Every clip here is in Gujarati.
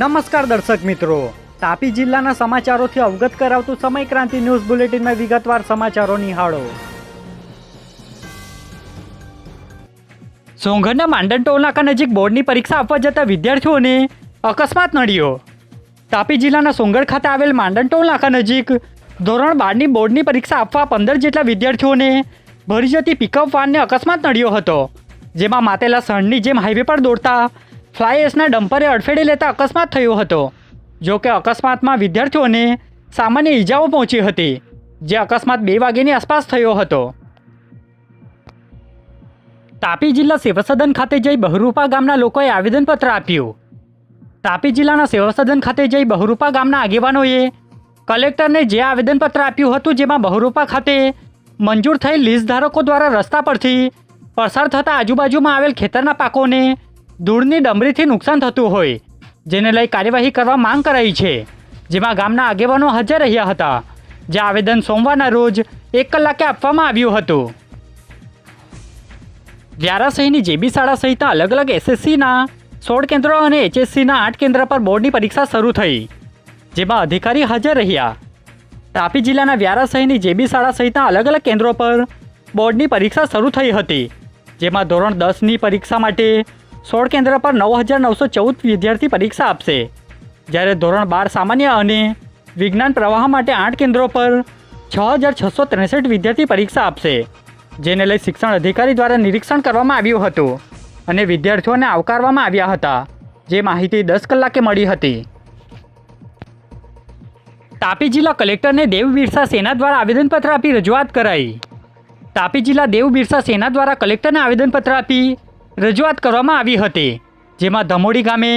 નમસ્કાર દર્શક મિત્રો. તાપી જિલ્લાના સમાચારોથી અવગત કરાવતું સમય ક્રાંતિ ન્યૂઝ બુલેટિનમાં વિગતવાર સમાચારો નિહાળો. સોંગરના માંડન ટોલનાકા નજીક બોર્ડની પરીક્ષા આપવા જતા વિદ્યાર્થીઓને અકસ્માત નડ્યો. તાપી જિલ્લાના સોંગર ખાતે આવેલ માંડન ટોલ નજીક ધોરણ બારની બોર્ડની પરીક્ષા આપવા પંદર જેટલા વિદ્યાર્થીઓને ભરી જતી પિકઅપ વાનને અકસ્માત નડ્યો હતો, જેમાં માતેલા સણની જેમ હાઈવે પર દોડતા ફ્લાય એશના ડમ્પરે અડફેટે લેતા અકસ્માત થયો હતો. જો કે અકસ્માતમાં વિદ્યાર્થીઓને સામાન્ય ઈજાઓ પહોંચી હતી, જે અકસ્માત બે વાગ્યાની આસપાસ થયો હતો. તાપી જિલ્લા સેવાસદન ખાતે જઈ બહરૂપા ગામના લોકોએ આવેદનપત્ર આપ્યું. તાપી જિલ્લાના સેવાસદન ખાતે જઈ બહરૂપા ગામના આગેવાનોએ કલેક્ટરને જે આવેદનપત્ર આપ્યું હતું, જેમાં બહરૂપા ખાતે મંજૂર થઈ લીઝ ધારકો દ્વારા રસ્તા પરથી પસાર થતા આજુબાજુમાં આવેલ ખેતરના પાકોને ધૂળની ડમરીથી નુકસાન થતું હોય, જેને લઈ કાર્યવાહી કરવા માંગ કરાઈ છે. જેમાં ગામના આગેવાનો હાજર રહ્યા હતા, જે આવેદન સોમવારના રોજ એક કલાકે આપવામાં આવ્યું હતું. વ્યારા શહેરની જેબી શાળા સહિતના અલગ અલગ એસએસસીના સોળ કેન્દ્રો અને એચએસસીના આઠ કેન્દ્ર પર બોર્ડની પરીક્ષા શરૂ થઈ, જેમાં અધિકારી હાજર રહ્યા. તાપી જિલ્લાના વ્યારા શહેરની જેબી શાળા સહિતના અલગ અલગ કેન્દ્રો પર બોર્ડની પરીક્ષા શરૂ થઈ હતી, જેમાં ધોરણ દસની પરીક્ષા માટે સોળ કેન્દ્ર પર નવ હજાર નવસો ચૌદ વિદ્યાર્થી પરીક્ષા આપશે. જ્યારે ધોરણ બાર સામાન્ય અને વિજ્ઞાન પ્રવાહ માટે આઠ કેન્દ્રો પર છ હજાર છસો ત્રેસઠ વિદ્યાર્થી પરીક્ષા આપશે, જેને લઈ શિક્ષણ અધિકારી દ્વારા નિરીક્ષણ કરવામાં આવ્યું હતું અને વિદ્યાર્થીઓને આવકારવામાં આવ્યા હતા. જે માહિતી દસ કલાકે મળી હતી. તાપી જિલ્લા કલેક્ટરને દેવ બિરસા સેના દ્વારા આવેદનપત્ર આપી રજૂઆત કરાઈ. તાપી જિલ્લા દેવ બિરસા સેના દ્વારા કલેક્ટરને આવેદનપત્ર આપી રજૂઆત કરવામાં આવી હતી, જેમાં ધમોડી ગામે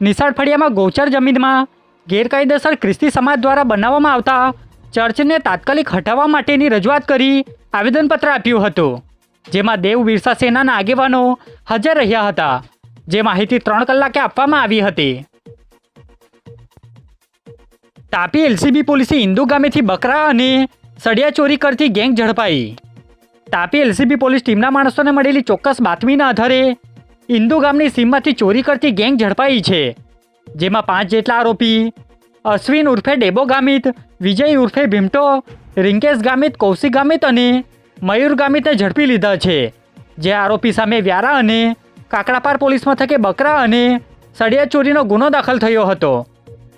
નિશાળ ફળિયામાં ગૌચર જમીનમાં ગેરકાયદેસર ખ્રિસ્તી સમાજ દ્વારા બનાવવામાં આવતા ચર્ચને તાત્કાલિક હટાવવા માટેની રજૂઆત કરી આવેદનપત્ર આપ્યું હતું, જેમાં દેવ બિરસા સેનાના આગેવાનો હાજર રહ્યા હતા, જે માહિતી ત્રણ કલાકે આપવામાં આવી હતી. તાપી એલસીબી પોલીસે ઇન્દુ ગામેથી બકરા અને સળિયા ચોરી કરતી ગેંગ ઝડપાઈ. તાપી એલસીબી પોલીસ ટીમના માણસોને મળેલી ચોક્કસ બાતમીના આધારે ઇન્દુ ગામની સીમમાંથી ચોરી કરતી ગેંગ ઝડપાઈ છે, જેમાં પાંચ જેટલા આરોપી, અશ્વિન ઉર્ફે ડેબો ગામિત, વિજય ઉર્ફે ભીમટો, રિંકેશ ગામિત, કૌશિક ગામિત અને મયુર ગામિતને ઝડપી લીધા છે, જે આરોપી સામે વ્યારા અને કાકડાપાર પોલીસ મથકે બકરા અને સળિયા ચોરીનો ગુનો દાખલ થયો હતો,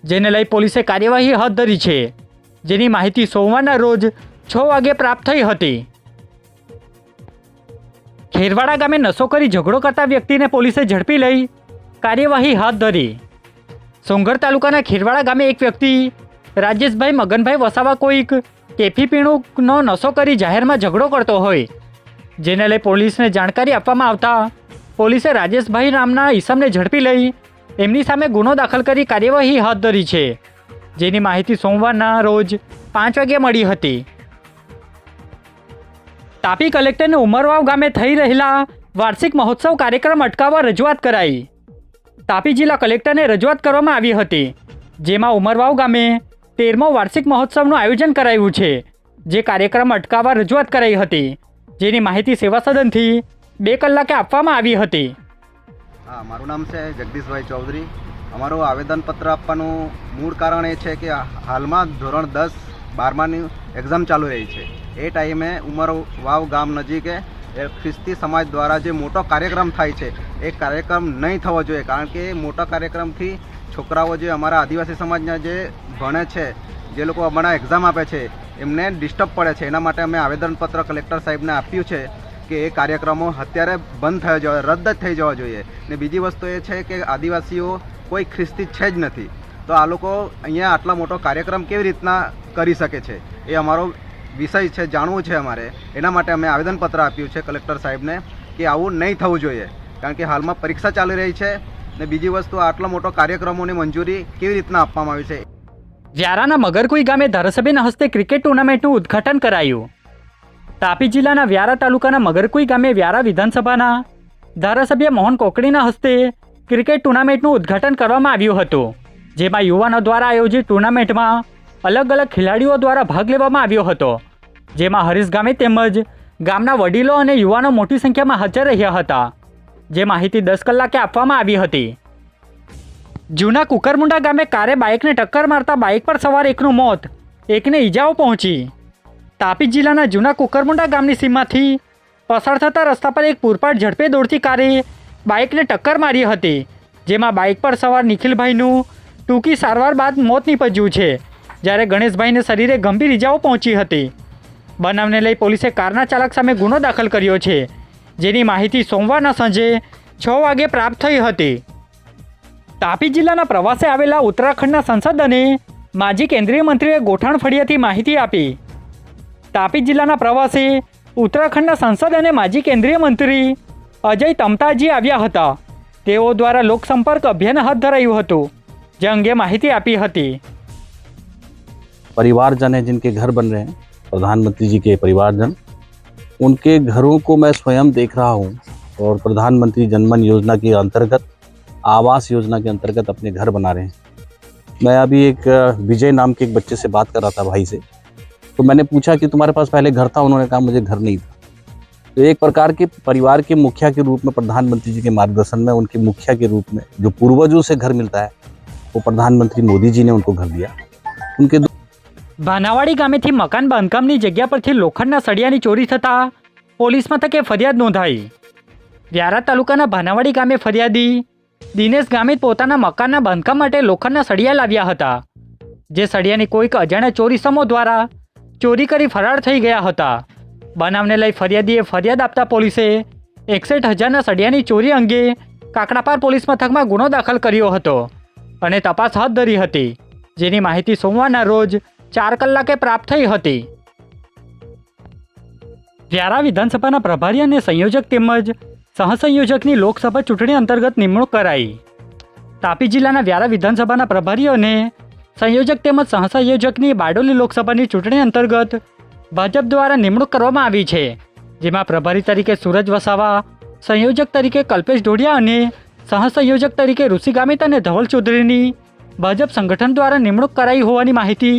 જેને લઈ પોલીસે કાર્યવાહી હાથ ધરી છે, જેની માહિતી સોમવારના રોજ છ વાગે પ્રાપ્ત થઈ હતી. ખેરવાડા ગામે નશો કરી ઝઘડો કરતા વ્યક્તિને પોલીસે ઝડપી લઈ કાર્યવાહી હાથ ધરી. સોંગર તાલુકાના ખેરવાડા ગામે એક વ્યક્તિ, રાજેશભાઈ મગનભાઈ વસાવા કોઈક કેફી પીણુંનો નશો કરી જાહેરમાં ઝઘડો કરતો હોય. જેને લઈ પોલીસને જાણકારી આપવામાં આવતા પોલીસે રાજેશભાઈ નામના ઈસમને ઝડપી લઈ એમની સામે ગુનો દાખલ કરી કાર્યવાહી હાથ ધરી છે. જેની માહિતી સોમવારના રોજ પાંચ વાગ્યે મળી હતી. તાપી કલેક્ટરને ઉમરવાવ ગામે થઈ રહેલા વાર્ષિક મહોત્સવ કાર્યક્રમ અટકાવવા રજૂઆત કરાઈ. તાપી જિલ્લા કલેક્ટરને રજૂઆત કરવામાં આવી હતી, જેમાં ઉમરવાવ ગામે તેરમો વાર્ષિક મહોત્સવનું આયોજન કરાયું છે, જે કાર્યક્રમ અટકાવવા રજૂઆત કરાઈ હતી, જેની માહિતી સેવા સદનથી બે કલાકે આપવામાં આવી હતી. હા, મારું નામ છે જગદીશભાઈ ચૌધરી. અમારું આવેદનપત્ર આપવાનું મૂળ કારણ એ છે કે હાલમાં ધોરણ દસ બારમાની એક્ઝામ ચાલુ રહી છે. એ ટાઈમે ઉમરવાવ ગામ નજીકે એ ખ્રિસ્તી સમાજ દ્વારા જે મોટો કાર્યક્રમ થાય છે, એ કાર્યક્રમ નહીં થવો જોઈએ. કારણ કે મોટા કાર્યક્રમથી છોકરાઓ જે અમારા આદિવાસી સમાજના જે ભણે છે, જે લોકો હમણાં એક્ઝામ આપે છે, એમને ડિસ્ટર્બ પડે છે. એના માટે અમે આવેદનપત્ર કલેક્ટર સાહેબને આપ્યું છે કે એ કાર્યક્રમો અત્યારે બંધ થયો જવા, રદ જ થઈ જવા જોઈએ. ને બીજી વસ્તુ એ છે કે આદિવાસીઓ કોઈ ખ્રિસ્તી છે જ નથી. તો આ લોકો અહીંયા આટલા મોટો કાર્યક્રમ કેવી રીતના કરી શકે છે? એ અમારો વિષય છે, જાણવું છે અમારે. એના માટે અમે આવેદનપત્ર આપ્યું છે કલેક્ટર સાહેબને કે આવું નહીં થવું જોઈએ. કારણ કે હાલમાં પરીક્ષા ચાલી રહી છે ને બીજી વસ્તુ, આટલો મોટો કાર્યક્રમોની મંજૂરી કેવી રીતના આપવામાં આવી છે? વ્યારાના મગરકુઈ ગામે ધારાસભ્યના હસ્તે ક્રિકેટ ટુર્નામેન્ટનું ઉદ્ઘાટન કરાયું. તાપી જિલ્લાના વ્યારા તાલુકાના મગરકુઈ ગામે વ્યારા વિધાનસભાના ધારાસભ્ય મોહન કોકડીના હસ્તે ક્રિકેટ ટુર્નામેન્ટનું ઉદ્ઘાટન કરવામાં આવ્યું હતું. જેમાં યુવાનો દ્વારા આયોજિત ટુર્નામેન્ટમાં અલગ અલગ ખેલાડીઓ દ્વારા ભાગ લેવામાં આવ્યો હતો, જેમાં હરીશ ગામે તેમજ ગામના વડીલો અને યુવાનો મોટી સંખ્યામાં હાજર રહ્યા હતા, જે માહિતી દસ કલાકે આપવામાં આવી હતી. જૂના કુકરમુંડા ગામે કારે બાઇકને ટક્કર મારતા બાઇક પર સવાર એકનું મોત, એકને ઈજાઓ પહોંચી. તાપી જિલ્લાના જૂના કુકરમુંડા ગામની સીમાથી પસાર થતા રસ્તા પર એક પૂરપાટ ઝડપે દોડતી કારે બાઇકને ટક્કર મારી હતી, જેમાં બાઇક પર સવાર નિખિલભાઈનું ટૂંકી સારવાર બાદ મોત નીપજ્યું છે. જ્યારે ગણેશભાઈને શરીરે ગંભીર ઈજાઓ પહોંચી હતી. બનાવને લઈ પોલીસે કારના ચાલક સામે ગુનો દાખલ કર્યો છે, જેની માહિતી સોમવારના સાંજે છ વાગે પ્રાપ્ત થઈ હતી. તાપી જિલ્લાના પ્રવાસે આવેલા ઉત્તરાખંડના સંસદ અને માજી કેન્દ્રીય મંત્રીએ ગોઠાણ ફળિયાથી માહિતી આપી. તાપી જિલ્લાના પ્રવાસે ઉત્તરાખંડના સંસદ અને માજી કેન્દ્રીય મંત્રી અજય તમતાજી આવ્યા હતા. તેઓ દ્વારા લોકસંપર્ક અભિયાન હાથ ધરાયું હતું, જે અંગે માહિતી આપી હતી. परिवारजन हैं जिनके घर बन रहे हैं, प्रधानमंत्री जी के परिवारजन, उनके घरों को मैं स्वयं देख रहा हूँ और प्रधानमंत्री जनमन योजना के अंतर्गत, आवास योजना के अंतर्गत अपने घर बना रहे हैं। मैं अभी एक, विजय नाम के एक बच्चे से बात कर रहा था भाई से। तो मैंने पूछा कि तुम्हारे पास पहले घर था, उन्होंने कहा मुझे घर नहीं था। तो एक प्रकार के परिवार के मुखिया के रूप में, प्रधानमंत्री जी के मार्गदर्शन में, उनके मुखिया के रूप में जो पूर्वजों से घर मिलता है, वो प्रधानमंत्री मोदी जी ने उनको घर दिया। उनके ભાનાવાડી ગામેથી મકાન બાંધકામની જગ્યા પરથી લોખંડના સળિયાની ચોરી થતાં પોલીસ મથકે ફરિયાદ નોંધાઈ. વ્યારા તાલુકાના ભાનાવાડી ગામે ફરિયાદી દિનેશ ગામિત પોતાના મકાનના બાંધકામ માટે લોખંડના સળિયા લાવ્યા હતા, જે સળિયાની કોઈક અજાણ્યા ચોરી સમો દ્વારા ચોરી કરી ફરાર થઈ ગયા હતા. બનાવને લઈ ફરિયાદીએ ફરિયાદ આપતા પોલીસે એકસઠ હજારના સળિયાની ચોરી અંગે કાકડાપાર પોલીસ મથકમાં ગુનો દાખલ કર્યો હતો અને તપાસ હાથ ધરી હતી, જેની માહિતી સોમવારના રોજ ચાર કલાકે પ્રાપ્ત થઈ હતી. વ્યારા વિધાનસભાના પ્રભારી અને સંયોજક તેમજ સહસંયોજકની લોકસભા ચૂંટણી અંતર્ગત નિમણૂક કરાઈ. તાપી જિલ્લાના વ્યારા વિધાનસભાના પ્રભારી અને સંયોજક તેમજ સહસંયોજકની બારડોલી લોકસભાની ચૂંટણી અંતર્ગત ભાજપ દ્વારા નિમણૂક કરવામાં આવી છે, જેમાં પ્રભારી તરીકે સૂરજ વસાવા, સંયોજક તરીકે કલ્પેશ ઢોડિયા અને સહસંયોજક તરીકે ઋષિ ગામિત અને ધવલ ચૌધરીની ભાજપ સંગઠન દ્વારા નિમણૂક કરાઈ હોવાની માહિતી